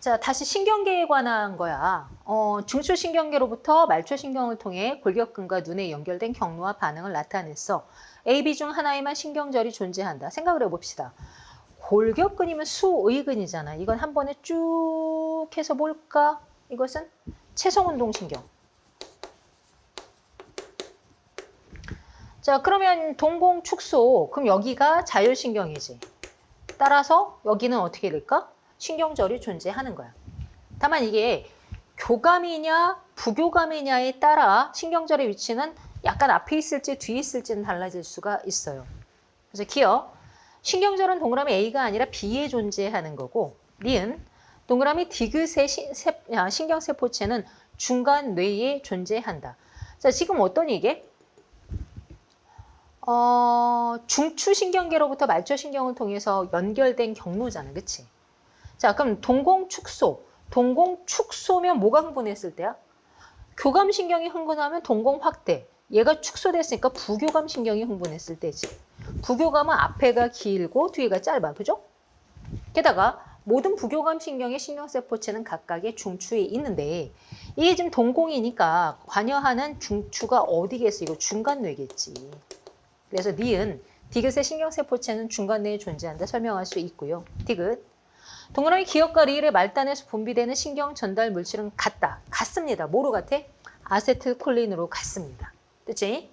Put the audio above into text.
자, 다시 신경계에 관한 거야. 어, 중추신경계로부터 말초신경을 통해 골격근과 눈에 연결된 경로와 반응을 나타냈어. A, B 중 하나에만 신경절이 존재한다. 생각을 해봅시다. 골격근이면 수의근이잖아. 이건 한 번에 쭉 해서 뭘까? 이것은 채성운동신경. 자, 그러면 동공축소. 그럼 여기가 자율신경이지. 따라서 여기는 어떻게 될까? 신경절이 존재하는 거야. 다만 이게 교감이냐 부교감이냐에 따라 신경절의 위치는 약간 앞에 있을지 뒤에 있을지는 달라질 수가 있어요. 그래서 기억 신경절은 동그라미 A가 아니라 B에 존재하는 거고 니은 동그라미 디귿의 아, 신경세포체는 중간 뇌에 존재한다. 자 지금 어떤 이게? 어, 중추신경계로부터 말초신경을 통해서 연결된 경로잖아. 그치? 자, 그럼 동공축소. 동공축소면 뭐가 흥분했을 때야? 교감신경이 흥분하면 동공 확대. 얘가 축소됐으니까 부교감 신경이 흥분했을 때지. 부교감은 앞에가 길고 뒤가 짧아. 그죠? 게다가 모든 부교감 신경의 신경세포체는 각각의 중추에 있는데 이게 지금 동공이니까 관여하는 중추가 어디겠어? 이거 중간뇌겠지. 그래서 니은 디귿의 신경세포체는 중간내에 존재한다 설명할 수 있고요. 디귿 동그라미 기억과 리을의 말단에서 분비되는 신경 전달 물질은 같다. 같습니다. 뭐로 같아? 아세틸콜린으로 같습니다. 됐지?